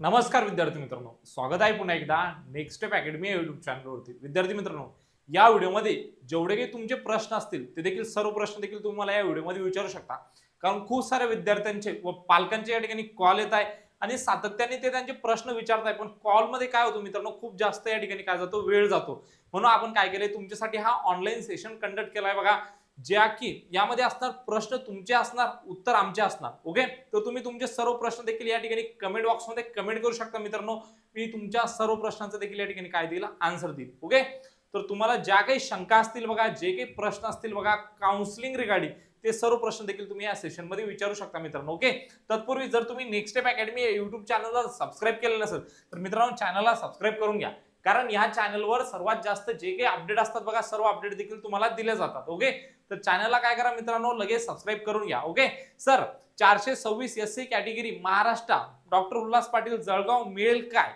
नमस्कार विद्यार्थी मित्रांनो. स्वागत आहे पुन्हा एकदा नेक्स्ट स्टेप अकॅडमी या युट्यूब चॅनलवरती विद्यार्थी मित्रांनो या व्हिडिओमध्ये जेवढे काही तुमचे प्रश्न असतील ते देखील सर्व प्रश्न देखील तुम्हाला या व्हिडिओमध्ये विचारू शकता. कारण खूप साऱ्या विद्यार्थ्यांचे व पालकांचे या ठिकाणी कॉल येत आहे आणि सातत्याने ते त्यांचे प्रश्न विचारत आहे. पण कॉलमध्ये काय होतं मित्रांनो खूप जास्त या ठिकाणी काय जातो वेळ जातो. म्हणून आपण काय केलंय तुमच्यासाठी हा ऑनलाईन सेशन कंडक्ट केलाय बघा. ज्या की यामध्ये असणार प्रश्न तुमचे असणार उत्तर आमचे असणार. ओके तर तुम्ही तुमचे सर्व प्रश्न देखील या ठिकाणी कमेंट बॉक्समध्ये कमेंट करू शकता मित्रांनो. मी तुमच्या सर्व प्रश्नांचं देखील या ठिकाणी काय देईल आन्सर देईल ओके तर तुम्हाला ज्या काही शंका असतील बघा जे काही प्रश्न असतील बघा काउन्सिलिंग रिगार्डिंग ते सर्व प्रश्न देखील तुम्ही या सेशनमध्ये विचारू शकता मित्रांनो. ओके तत्पूर्वी जर तुम्ही नेक्स्ट स्टेप अकॅडमी या युट्यूब चॅनलला सबस्क्राईब केलं नसेल तर मित्रांनो चॅनलला सबस्क्राईब करून घ्या. कारण या चॅनलवर सर्वात जास्त जे काही अपडेट असतात बघा सर्व अपडेट देखील तुम्हाला दिले जातात ओके तर चॅनलला काय करा मित्रांनो लगेच सबस्क्राईब करून घ्या ओके सर चारशे सव्वीस S C category Maharashtra doctor Ulhas Patil Jalgaon मिळेल काय?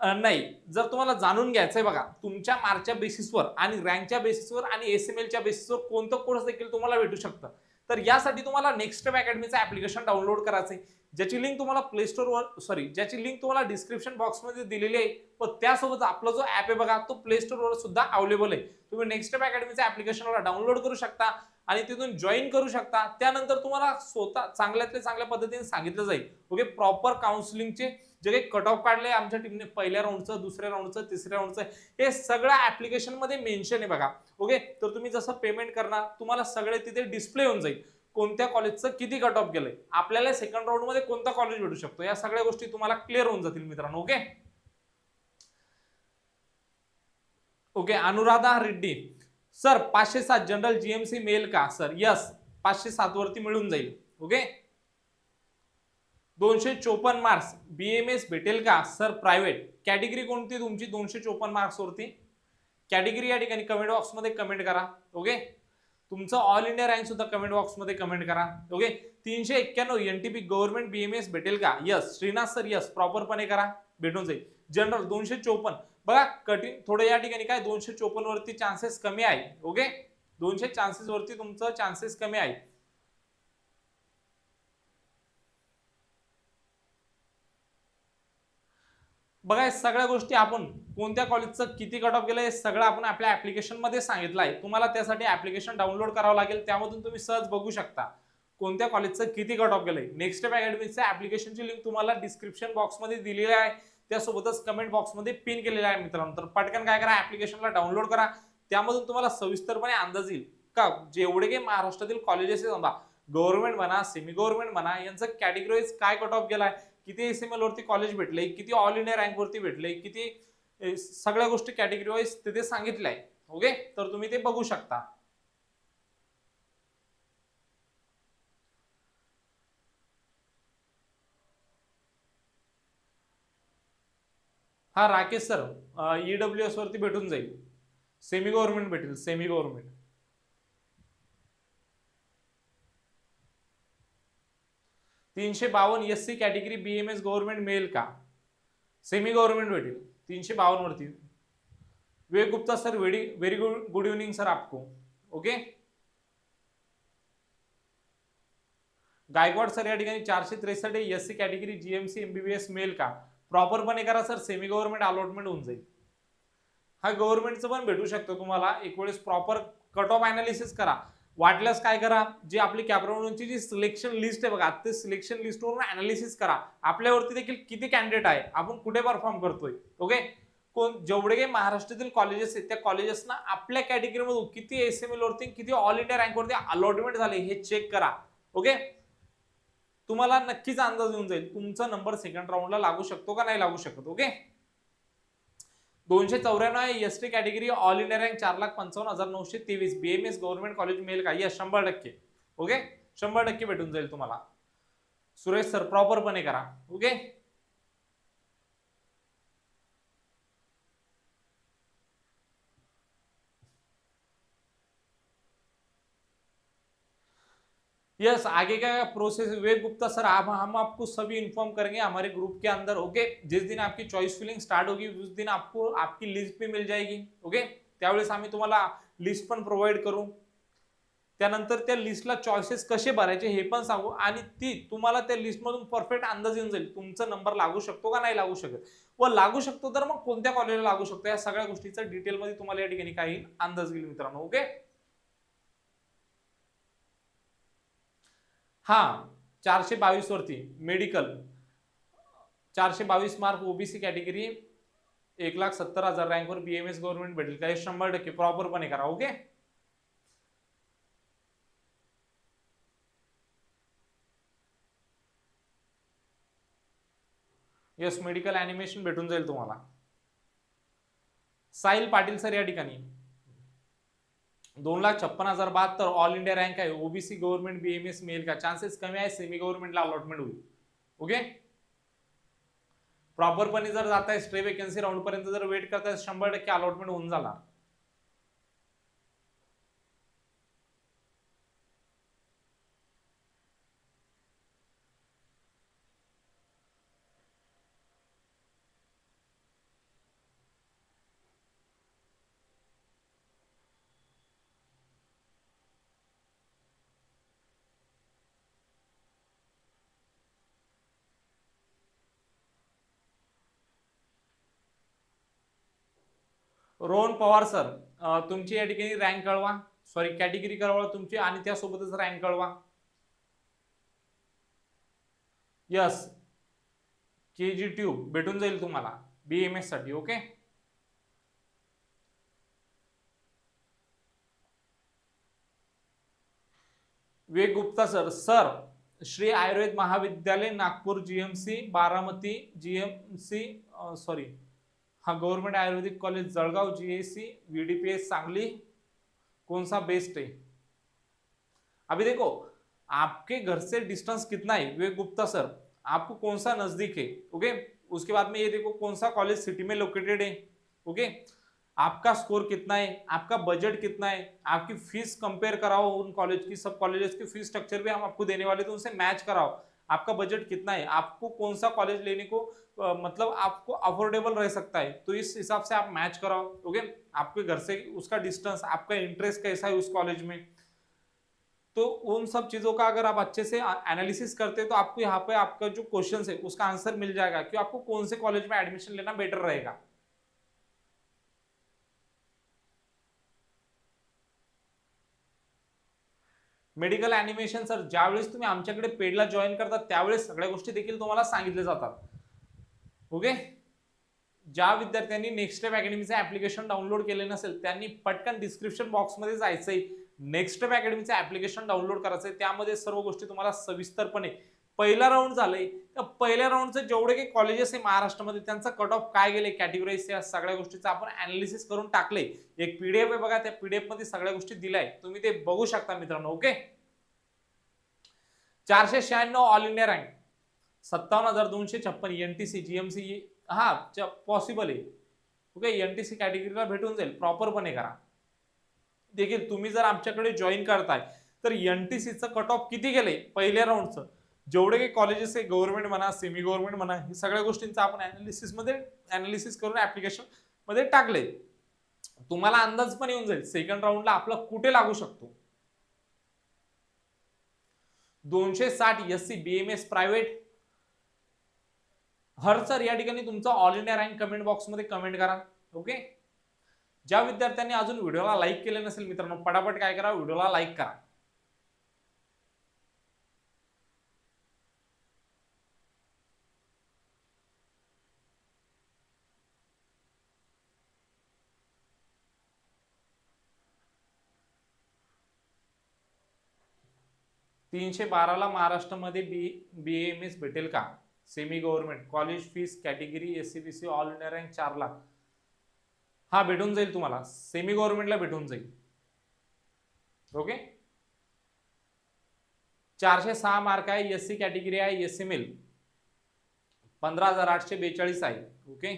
नाही. जर तुम्हाला जाणून घ्यायचं आहे बघा तुमच्या मार्कच्या बेसिसवर आणि रँकच्या बेसिसवर आणि एस एम एलच्या बेसिसवर कोणतं कोर्स देखील तुम्हाला भेटू शकतं? तर यासाठी तुम्हाला नेक्स्ट स्टेप अकॅडमीचं ऍप्लिकेशन डाउनलोड आहे ज्याची लिंक तुम्हाला प्ले स्टोरवर सॉरी ज्याची लिंक तुम्हाला डिस्क्रिप्शन बॉक्समध्ये दिलेली आहे व त्यासोबत आपला जो ऍप आहे बघा तो प्ले स्टोरवर सुद्धा अवेलेबल आहे. तुम्ही नेक्स्ट स्टेप अकॅडमीच्या ऍप्लिकेशनला डाउनलोड करू शकता. आणि तिथून जॉईन करू शकता. त्यानंतर तुम्हाला स्वतः चांगल्यातल्या चांगल्या पद्धतीने सांगितलं जाईल. ओके प्रॉपर काउन्सिलिंगचे जे काही कट ऑफ काढले आमच्या टीमने पहिल्या राऊंडचं दुसऱ्या राऊंडचं तिसऱ्या राऊंडचं हे सगळं ऍप्लिकेशनमध्ये मेन्शन आहे बघा. ओके तर तुम्ही जसं पेमेंट करणार तुम्हाला सगळे तिथे डिस्प्ले होऊन जाईल. कोणत्या कॉलेजचं किती कट ऑफ गेलंय आपल्याला सेकंड राऊंडमध्ये कोणता कॉलेज भेटू शकतो? या सगळ्या गोष्टी तुम्हाला क्लिअर होऊन जातील मित्रांनो okay okay Anuradha Reddy. Sir पाचशे सात जनरल जीएमसी मेल का? सर यस पाचशे सात वरती मिळून जाईल. ओके दोनशे चोपन्न मार्क्स बीएमएस भेटेल का? सर प्रायव्हेट कॅटेगरी कोणती तुमची? दोनशे चोपन्न मार्क्स वरती. कॅटेगरी या ठिकाणी कमेंट बॉक्समध्ये कमेंट करा. ओके तुमचं ऑल इंडिया रँक सुद्धा कमेंट बॉक्समध्ये कमेंट करा. ओके तीनशे एक्क्याण्णव N T P government BMS भेटेल का? यस श्रीनाथ सर यस प्रॉपरपणे करा. भेटून जाईल. जनरल दोनशे चोपन्न. बघा कठीण थोडं या ठिकाणी काय दोनशे चोपन्न वरती चान्सेस कमी आहे ओके दोनशे चान्सेस वरती तुमचं चान्सेस कमी आहे. बघा सगळ्या गोष्टी आपण कोणत्या कॉलेजचं किती कट ऑफ गेलं हे सगळं आपण आपल्या ऍप्लिकेशनमध्ये सांगितलं आहे. तुम्हाला त्यासाठी ऍप्लिकेशन डाउनलोड करावं लागेल त्यामधून तुम्ही सहज बघू शकता कोणत्या कॉलेजचं किती कट ऑफ गेलंय नेक्स्ट स्टेप अकॅडमीचं ऍप्लिकेशनची लिंक तुम्हाला डिस्क्रिप्शन बॉक्समध्ये दिलेली आहे. त्यासोबतच कमेंट बॉक्समध्ये पिन केलेलं आहे मित्रांनो. तर पटकन काय करा ऍप्लिकेशनला डाउनलोड करा. त्यामधून तुम्हाला सविस्तरपणे अंदाज येईल. का? जेवढे काही महाराष्ट्रातील कॉलेजेस आहेत समजा गव्हर्नमेंट म्हणा सेमी गव्हर्नमेंट म्हणा यांचं कॅटेगरीज काय कट ऑफ गेलाय किती एस एम वरती कॉलेज भेटले किती ऑल इंडिया रँक वरती भेटले किती सगळ्या गोष्टी कॅटेगरी वाईज तिथे सांगितल्या. आहे ओके तर तुम्ही ते बघू शकता. हा राकेश सर ईडब्ल्यू एस वरती भेटून जाईल. सेमी गव्हर्नमेंट भेटेल सेमी गव्हर्नमेंट तीनशे बावन्न S C category B M S government मिळेल का? सेमी गव्हर्नमेंट भेटेल तीनशे बावन्नवरती Vivek Gupta sir very very good good evening sir आपको. ओके गायकवाड सर या ठिकाणी चारशे त्रेसष्ट S C category GMC MBBS मिळेल का? प्रॉपरपणे करा सर. सेमी गव्हर्नमेंट अलॉटमेंट होऊन जाईल. हा गव्हर्नमेंटचं पण भेटू शकतो तुम्हाला. एक वेळेस प्रॉपर कट ऑफ अनालिसिस करा. वाटल्यास काय करा? जी आपली कॅपराऊंडची जी सिलेक्शन लिस्ट आहे बघा ते सिलेक्शन लिस्टवरून अनालिसिस करा. आपल्यावरती देखील किती कॅन्डिडेट आहे? आपण कुठे परफॉर्म करतोय? ओके कोण जेवढे काही महाराष्ट्रातील कॉलेजेस आहेत त्या कॉलेजेसना आपल्या कॅटेगरीमधून किती एस एम एल वरती किती ऑल इंडिया रँकवरती अलॉटमेंट झाले हे चेक करा. ओके तुम्हाला नक्कीच अंदाज येऊन जाईल तुमचा नंबर सेकंड राऊंडला लागू शकतो का नाही लागू शकत ओके दोनशे चौऱ्याण्णव S T category all India rank चार लाख पंचावन्न हजार नऊशे तेवीस. बीएमएस गव्हर्नमेंट कॉलेज मिळेल का? या शंभर टक्के ओके शंभर टक्के भेटून जाईल तुम्हाला. सुरेश सर प्रॉपरपणे करा ओके यस आगे का प्रोसेस विवेक गुप्ता सर आप हम आपको सभी इन्फॉर्म करेंगे हमारे ग्रुप के अंदर ओके जिस दिन आपकी चॉइस फिलिंग स्टार्ट होगी उस दिन आपको आपकी लिस्ट भी मिल जाएगी ओके त्यावेळेस आम्ही तुम्हाला लिस्ट पण प्रोव्हाइड करू. त्यानंतर त्या लिस्टला चॉईसेस कसे भरायचे हे पण सांगू. आणि ती तुम्हाला त्या लिस्टमधून परफेक्ट अंदाज येऊन जाईल तुमचा नंबर लागू शकतो का नाही लागू शकत. व लागू शकतो तर मग कोणत्या कॉलेजला लागू शकतो? या सगळ्या गोष्टीचा डिटेलमध्ये तुम्हाला या ठिकाणी काही अंदाज येईल मित्रांनो ओके हा चारशे बावीस वरती मेडिकल चारशे बावीस मार्क ओबीसी कॅटेगरी एक लाख सत्तर हजार रँकवर बीएमएस गव्हर्नमेंट भेटेल. का हे शंभर टक्के प्रॉपरपणे करा ओके यस मेडिकल अॅनिमेशन भेटून जाईल तुम्हाला. साहिल पाटील सर या ठिकाणी. दोन लाख छप्पन हजार बहात्तर ऑल इंडिया रँक आहे. ओबीसी गव्हर्नमेंट बीएमएस मिळेल का? चान्सेस कमी आहे सेमी गव्हर्नमेंटला अलॉटमेंट होईल. ओके प्रॉपरपणे जर जाताय स्ट्रे वेकन्सी राऊंड पर्यंत जर वेट करताय शंभर टक्के अलॉटमेंट होऊन जाणार. रोहन पवार सर तुमची या ठिकाणी रँक कळवा. सॉरी कॅटेगरी कळवा तुमची आणि त्यासोबतच रँक कळवा. यस के जी ट्यूब भेटून जाईल तुम्हाला. बी एम एससाठी ओके वे Gupta sir sir Shri Ayurved Mahavidyalaya Nagpur GMC Baramati GMC sorry हाँ government Ayurvedic college Jalgaon GAC VDPS Sangli, कौन सा बेस्ट है? अभी देखो, आपके घर से डिस्टेंस कितना है? विवेक गुप्ता सर आपको कौन सा नज़दीक है? ओके उसके बाद में ये देखो, कौन सा कॉलेज सिटी में लोकेटेड है? ओके आपका स्कोर कितना है? आपका बजट कितना है? आपकी फ़ीस कंपेयर कराओ उन कॉलेज की, सब कॉलेजेस की फ़ीस स्ट्रक्चर भी हम आपको देने वाले तो उनसे मैच कराओ। आपका बजट कितना है? आपको कौन सा कॉलेज लेने को मतलब आपको अफोर्डेबल रह सकता है। तो इस हिसाब से आप मैच कराओ ओके आपके घर से उसका डिस्टेंस आपका इंटरेस्ट कैसा है उस कॉलेज में? तो उन सब चीज़ों का अगर आप अच्छे से एनालिसिस करते हैं तो आपको यहाँ पे आपका जो क्वेश्चन है, उसका आंसर मिल जाएगा कि आपको कौन से कॉलेज में एडमिशन लेना बेटर रहेगा। मेडिकल अॅनिमेशन सर ज्यावेळेस तुम्ही आमच्याकडे पेडला जॉईन करता, त्यावेळेस सगळ्या गोष्टी देखील तुम्हाला सांगितल्या जातात. ओके? ज्या विद्यार्थ्यांनी नेक्स्ट स्टेप अकॅडमीचं ऍप्लिकेशन डाउनलोड केले नसेल त्यांनी पटकन डिस्क्रिप्शन बॉक्समध्ये जायचंय. नेक्स्ट स्टेप अकॅडमीचं ऍप्लिकेशन डाउनलोड करायचंय. त्यामध्ये सर्व गोष्टी तुम्हाला सविस्तरपणे पहिला राऊंड झालंय. तर पहिल्या राऊंडचं जेवढे काही कॉलेजेस आहे महाराष्ट्रामध्ये त्यांचा कट ऑफ काय गेले कॅटेगरीज या सगळ्या गोष्टीचं आपण अनालिसिस करून टाकले एक पीडीएफ आहे बघा त्या पीडीएफमध्ये सगळ्या गोष्टी दिलाय तुम्ही ते बघू शकता मित्रांनो ओके? चारशे शहाण्णव ऑल इंडिया रँक सत्तावन्न हजार दोनशे छप्पन एनटीसी जीएमसी हा पॉसिबल आहे. ओके एनटीसी कॅटेगरीला भेटून जाईल. प्रॉपरपणे करा. देखील तुम्ही जर आमच्याकडे जॉईन करताय तर एनटीसीचं कट ऑफ किती गेले पहिल्या राऊंडचं जेवढे काही कॉलेजेस आहे गव्हर्नमेंट म्हणा सेमी गव्हर्नमेंट म्हणा हे सगळ्या गोष्टींचं आपण अनालिसिसमध्ये अनालिसिस करून ऍप्लिकेशनमध्ये टाकले तुम्हाला अंदाज पण येऊन जाईल. सेकंड राऊंडला आपला कुठे लागू शकतो? दोनशे साठ एस सी बीएमएस प्रायव्हेट हर सर या ठिकाणी तुमचा ऑल इंडिया रँक कमेंट बॉक्समध्ये कमेंट करा ओके ज्या विद्यार्थ्यांनी अजून व्हिडिओला लाईक केले नसेल मित्रांनो पटापट काय करा व्हिडिओला लाईक करा. तीनशे बाराला महाराष्ट्रामध्ये बी बी एम एस भेटेल का? Semi government college fees category S C B C all India rank चार लाख. हा भेटून जाईल तुम्हाला. सेमी गव्हर्नमेंटला भेटून जाईल. ओके चारशे सहा मार्क आहे एस सी कॅटेगरी आहे एस सी मिल पंधरा हजार आठशे बेचाळीस आहे. ओके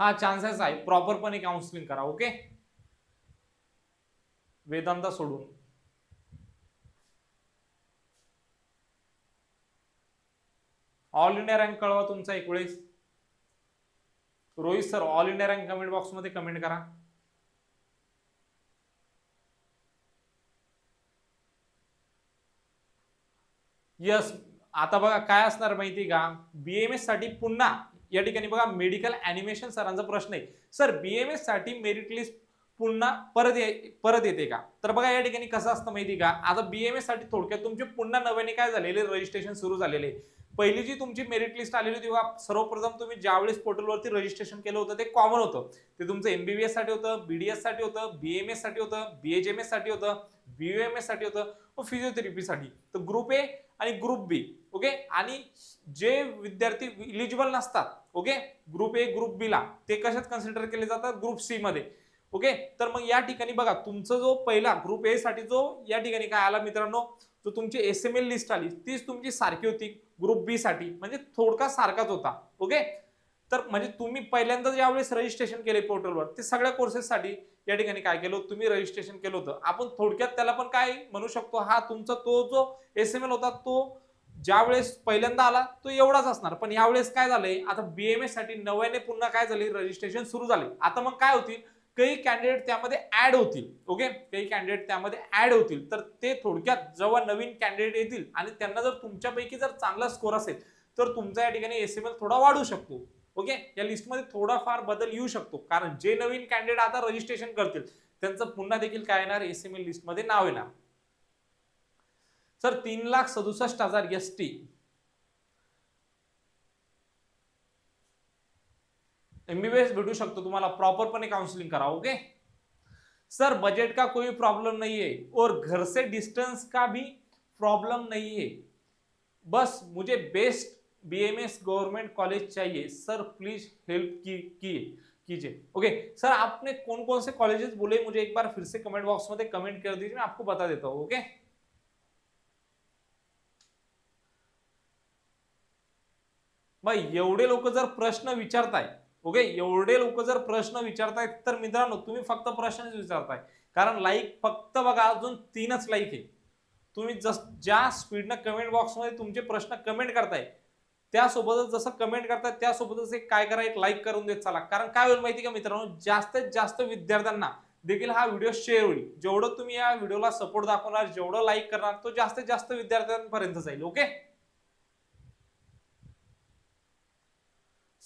हा चान्सेस आहे. प्रॉपरपणे काउन्सिलिंग करा. ओके वेदांता सोडून. ऑल इंडिया रँक कळवा तुमचा एक वेळेस. Rohit sir all India rank comment बॉक्समध्ये कमेंट करा. यस आता बघा काय असणार माहिती का? बीएमएससाठी पुन्हा या ठिकाणी बघा मेडिकल अॅनिमेशन सरांचा प्रश्न आहे. सर बीएमएससाठी मेरिट लिस्ट पुन्हा परत ये- परत येते का? तर बघा या ठिकाणी कसं असतं माहिती का? आता बीएमएससाठी थोडक्यात तुमचे पुन्हा नव्याने काय झालेले? रजिस्ट्रेशन सुरू झालेले. पहिली जी तुमची मेरिट लिस्ट आलेली होती बघा सर्वप्रथम तुम्ही ज्यावेळेस पोर्टलवरती रजिस्ट्रेशन केलं होतं ते कॉमन होतं. ते तुमचं एमबीबीएससाठी होतं बीडीएससाठी होतं बीएमएससाठी होतं बीएचएमएससाठी होतं बीयूएमएससाठी होतं व फिजिओथेरपीसाठी तर ग्रुप ए आणि ग्रुप बी ओके आणि जे विद्यार्थी इलिजिबल नसतात okay group A group B ला ते कशात कन्सिडर केले जातात? ग्रुप सी मध्ये. ओके? तर मग या ठिकाणी बघा तुमचा जो पहिला ग्रुप ए साठी जो या ठिकाणी काय आला मित्रांनो? जो तुमची एस एम एल लिस्ट आली तीच तुमची सारखी होती ग्रुप बी साठी. म्हणजे थोडका सारखाच होता. ओके? तर म्हणजे तुम्ही पहिल्यांदा ज्यावेळेस रजिस्ट्रेशन केले पोर्टलवर ते सगळ्या कोर्सेससाठी या ठिकाणी काय केलं तुम्ही रजिस्ट्रेशन केलं होतं. आपण थोडक्यात त्याला पण काय म्हणू शकतो? हा तुमचा तो जो एस एम एल होता तो ज्यावेळेस पहिल्यांदा आला तो एवढाच असणार. पण यावेळेस काय झालंय? आता बीएमएससाठी नव्याने पुन्हा काय झाले? रजिस्ट्रेशन सुरू झाले. आता मग काय होतील? काही कॅन्डिडेट त्यामध्ये ऍड होतील ओके काही कॅन्डिडेट त्यामध्ये ऍड होतील तर ते थोडक्यात जेव्हा नवीन कॅन्डिडेट येतील आणि त्यांना जर तुमच्यापैकी जर चांगला स्कोर असेल तर तुमचा या ठिकाणी एस एम एल थोडा वाढू शकतो ओके या लिस्टमध्ये थोडाफार बदल येऊ शकतो कारण जे नवीन कॅन्डिडेट आता रजिस्ट्रेशन करतील त्यांचं पुन्हा देखील काय येणार? एस एम एल लिस्टमध्ये नाव येणार. सर तीन लाख सदुसष्ट हजार एस टी एमबीबीएस भेटू शकतो. तुम्हाला प्रॉपरपणे काउंसलिंग करा ओके सर बजट का कोई प्रॉब्लम नहीं है और घर से डिस्टेंस का भी प्रॉब्लम नहीं है बस मुझे बेस्ट बीएमएस गवर्नमेंट कॉलेज चाहिए. सर प्लीज़ हेल्प की कीजिए. ओके सर आपने कौन कौन से कॉलेजेस बोले? मुझे एक बार फिर से कमेंट बॉक्स में कमेंट कर दीजिए, मैं आपको बता देता हूँ ओके भाई, एवढे लोक जर प्रश्न विचारताय ओके एवढे लोक जर प्रश्न विचारतायत तर मित्रांनो तुम्ही फक्त प्रश्नच विचारताय. कारण लाईक फक्त बघा अजून तीनच लाईक आहे. तुम्ही जस ज्या स्पीडनं कमेंट बॉक्समध्ये तुमचे प्रश्न कमेंट करताय त्यासोबतच जसं कमेंट करताय त्यासोबतच एक काय करा एक लाईक करून देत चला. कारण काय होईल माहिती का मित्रांनो? जास्तीत जास्त विद्यार्थ्यांना देखील हा व्हिडिओ शेअर होईल. जेवढं तुम्ही या व्हिडिओला सपोर्ट दाखवणार जेवढं लाईक करणार तो जास्तीत जास्त विद्यार्थ्यांपर्यंत जाईल. ओके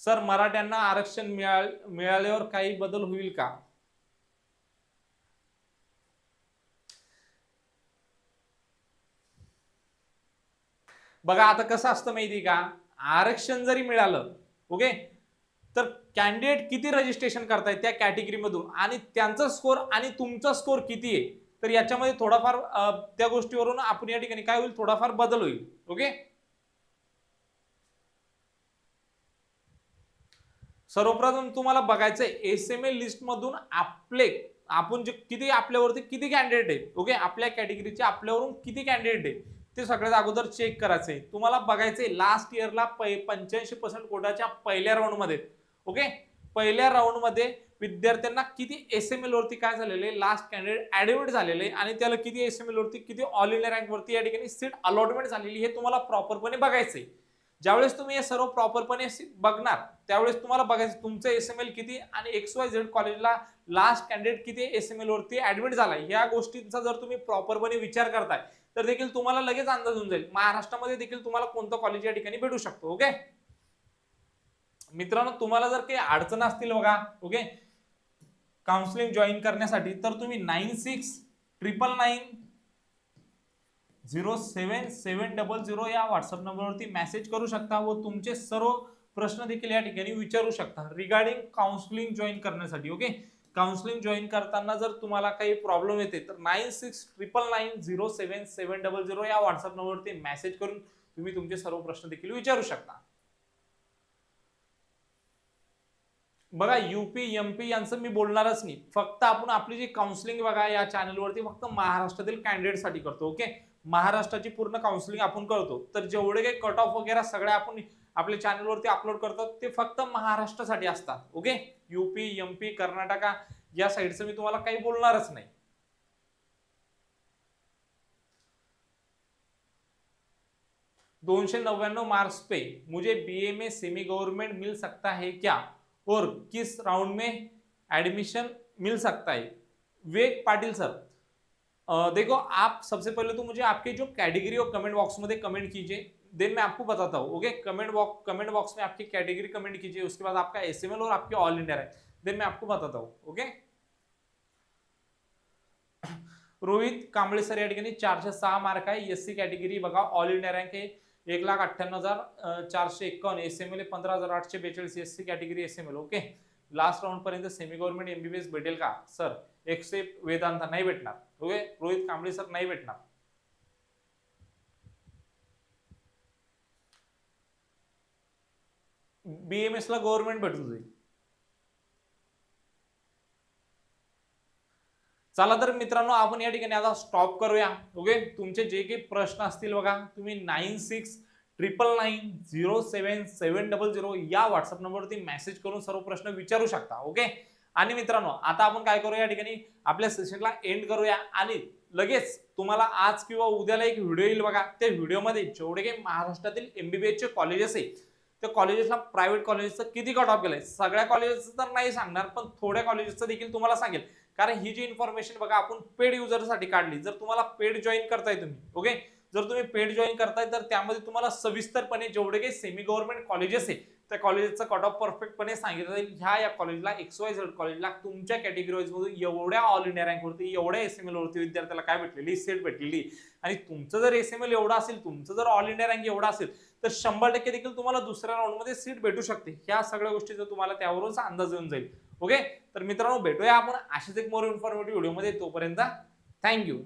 सर मराठ्यांना आरक्षण मिळाल मिळाल्यावर काही बदल होईल का? बघा आता कसं असतं माहिती का? आरक्षण जरी मिळालं ओके? तर कॅन्डिडेट किती रजिस्ट्रेशन करतायत त्या कॅटेगरी मधून? आणि त्यांचा स्कोर आणि तुमचा स्कोर किती आहे? तर याच्यामध्ये थोडाफार त्या गोष्टीवरून आपण या ठिकाणी काय होईल? थोडाफार बदल होईल ओके? सर्वप्रथम तुम्हाला बघायचं एस एम ए लिस्टमधून आपले आपण जे किती आपल्यावरती किती कॅन्डिडेट आहे ओके आपल्या कॅटेगरीचे आपल्यावरून किती कॅन्डिडेट आहे ते सगळ्यात अगोदर चेक करायचंय. तुम्हाला बघायचंय लास्ट इयरला पंच्याऐंशी पर्सेंट कोटाच्या पहिल्या राऊंडमध्ये ओके पहिल्या राऊंडमध्ये विद्यार्थ्यांना किती एस एम एल वरती काय झालेले लास्ट कॅन्डिडेट ऍडमिट झालेले आणि त्याला किती एस एम एल वरती किती ऑल इंडिया रँक वरती या ठिकाणी सीट अलॉटमेंट झालेली हे तुम्हाला प्रॉपरपणे बघायचंय. ज्यावेळेस तुम्ही हे सर्व प्रॉपरपणे बघणार त्यावेळेस तुम्हाला बघायचं तुमचं एस एम एल किती आणि एक्स वाय झेड कॉलेजला लास्ट कॅन्डिडेट किती एस एम एल वरती ऍडमिट झालाय या गोष्टींचा जर तुम्ही प्रॉपरपणे विचार करताय तर देखील तुम्हाला लगेच अंदाज होऊन जाईल. महाराष्ट्रामध्ये देखील तुम्हाला कोणतं कॉलेज या ठिकाणी भेटू शकतो ओके मित्रांनो तुम्हाला जर काही अडचण असतील बघा ओके काउन्सिलिंग जॉईन करण्यासाठी तर तुम्ही nine six triple nine zero seven seven double zero या व्हॉट्सअप नंबरवरती मेसेज करू शकता व तुमचे सर्व प्रश्न देखील या ठिकाणी विचारू शकता. रिगार्डिंग काउन्सिलिंग जॉईन करण्यासाठी ओके काउन्सिलिंग जॉईन करताना जर तुम्हाला काही प्रॉब्लेम येते तर nine six triple nine zero seven seven double zero या व्हॉट्सअप नंबरवरती मेसेज करून तुम्ही तुमचे सर्व प्रश्न देखील विचारू शकता. बघा युपी एमपी यांचं मी बोलणारच नाही. फक्त आपण आपली जी काउन्सिलिंग बघा या चॅनलवरती फक्त महाराष्ट्रातील कॅन्डिडेटसाठी करतो ओके महाराष्ट्राची पूर्ण काउन्सिलिंग आपण करतो. तर जेवढे काही कट ऑफ वगैरे सगळे आपण आपल्या चॅनलवरती अपलोड करतो ते फक्त महाराष्ट्रासाठी असतात. ओके युपी एमपी कर्नाटका या साईडचं मी तुम्हाला काही बोलणारच नाही. दोनशे नव्याण्णव मार्क्स पे मुझे बी ए में सेमी गवर्नमेंट मिल सकता है क्या? और किस राउंड में एडमिशन मिल सकता है? वेग पाटील सर देखो, आप सबसे पहले तो मुझे आपके जो कैटेगरी और कमेंट बॉक्स में कमेंट कीजिए। देन मैं आपको बताता हूँ okay comment box comment box में आपकी कैटेगरी कमेंट कीजिए, उसके बाद आपका एसएमएल और आपके ऑल इंडिया रैंक देन मैं आपको बताता हूँ ओके रोहित कांबळे सर या ठिकाणी चारशे सहा मार्क आहे एस सी कॅटेगरी बघा ऑल इंडिया रँक आहे एक लाख अठ्ठ्याण्णव हज़ार चारशे एक्कावन्न एस एम एल पंधरा हज़ार आठशे बेचाळीस S C category S M L okay last round पर्यंत सेमी गव्हर्नमेंट एमबीबीएस भेटेल का सर एक्सेप्ट वेदांत नाही भेटणार. ओके? रोहित कांबळे सर नाही भेटणार. बीएमएस ला गव्हर्नमेंट भेटून जाईल चला तर मित्रांनो आपण या ठिकाणी आता स्टॉप करूया. ओके? तुमचे जे काही प्रश्न असतील बघा तुम्ही nine six triple nine zero seven seven double zero या व्हॉट्सअप नंबरवरती मेसेज करून सर्व प्रश्न विचारू शकता. ओके? आणि मित्रांनो आता आपण काय करूया या ठिकाणी? आपल्या सेशनला एंड करूया आणि लगेच तुम्हाला आज किंवा उद्याला एक व्हिडिओ येईल बघा. त्या व्हिडिओमध्ये जेवढे काही महाराष्ट्रातील एमबीबीएस चे कॉलेजेस आहे त्या कॉलेजेसला प्रायव्हेट कॉलेजेसचं किती कट ऑफ केलंय? सगळ्या कॉलेजेसचं तर नाही सांगणार पण थोड्या कॉलेजेसचं देखील तुम्हाला सांगेल. कारण ही जी इन्फॉर्मेशन बघा आपण पेड युजरसाठी काढली. जर तुम्हाला पेड जॉईन करताय तुम्ही ओके जर तुम्ही पेड जॉईन करताय तर त्यामध्ये तुम्हाला सविस्तरपणे जेवढे काही सेमी गव्हर्नमेंट कॉलेजेस आहे त्या कॉलेजचा कट ऑफ परफेक्टपणे सांगितलं जाईल. ह्या या कॉलेजला एक्स वाय झेड कॉलेजला तुमच्या कॅटेगरीजमधून एवढ्या ऑल इंडिया रँकवरती एवढ्या एस एम एल वरती विद्यार्थ्याला काय भेटलेली? सीट भेटलेली. आणि तुमचं जर एस एम एल एवढं असेल तुमचं जर ऑल इंडिया रँक एवढा असेल तर शंभर टक्के देखील तुम्हाला दुसऱ्या राऊंडमध्ये सीट भेटू शकते. ह्या सगळ्या गोष्टीचा तुम्हाला त्यावरूनच अंदाज येऊन जाईल. ओके तर मित्रांनो भेटूया आपण अशाच एक मोर इन्फॉर्मेटिव्ह व्हिडिओमध्ये तोपर्यंत थँक्यू